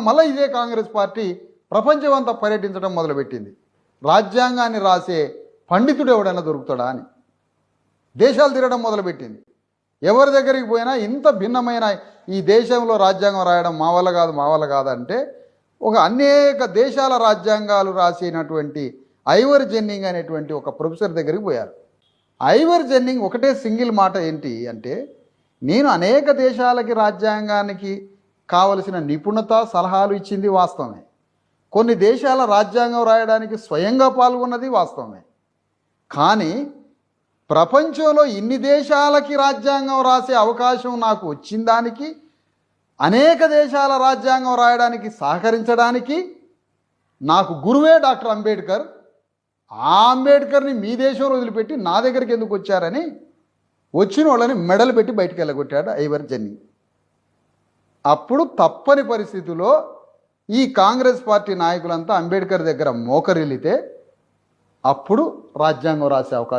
మళ్ళీ ఇదే కాంగ్రెస్ పార్టీ ప్రపంచమంతా పర్యటించడం మొదలుపెట్టింది. రాజ్యాంగాన్ని రాసే పండితుడు ఎవడైనా దొరుకుతాడా అని. దేశాలు తిరగడం మొదలుపెట్టింది. ఎవరి దగ్గరికి పోయినా ఇంత భిన్నమైన ఈ దేశంలో రాజ్యాంగం రాయడం మా వల్ల కాదు మా వల్ల కాదు అంటే ఒక అనేక దేశాల రాజ్యాంగాలు రాసినటువంటి ఐవర్ జెన్నింగ్ అనేటువంటి ఒక ప్రొఫెసర్ దగ్గరికి పోయారు. ఐవర్ జెన్నింగ్ ఒకటే సింగిల్ మాట ఏంటి అంటే నేను అనేక దేశాలకి రాజ్యాంగానికి కావలసిన నిపుణత సలహాలు ఇచ్చింది వాస్తవమే. కొన్ని దేశాల రాజ్యాంగం రాయడానికి స్వయంగా పాల్గొన్నది వాస్తవమే. కానీ ప్రపంచంలో ఇన్ని దేశాలకి రాజ్యాంగం రాసే అవకాశం నాకు వచ్చిన దానికి అనేక దేశాల రాజ్యాంగం రాయడానికి సహకరించడానికి నాకు గురువే డాక్టర్ అంబేద్కర్ ఆ అంబేద్కర్ని మీ దేశంలో వదిలిపెట్టి నా దగ్గరికి ఎందుకు వచ్చారని వచ్చిన వాళ్ళని మెడలు పెట్టి బయటికి వెళ్ళగొట్టాడు ఐవర్ జన్నీ. అప్పుడు తప్పని పరిస్థితిలో ఈ కాంగ్రెస్ పార్టీ నాయకులంతా అంబేద్కర్ దగ్గర మోకరిల్లితే అప్పుడు రాజ్యాంగం రాసే అవకాశం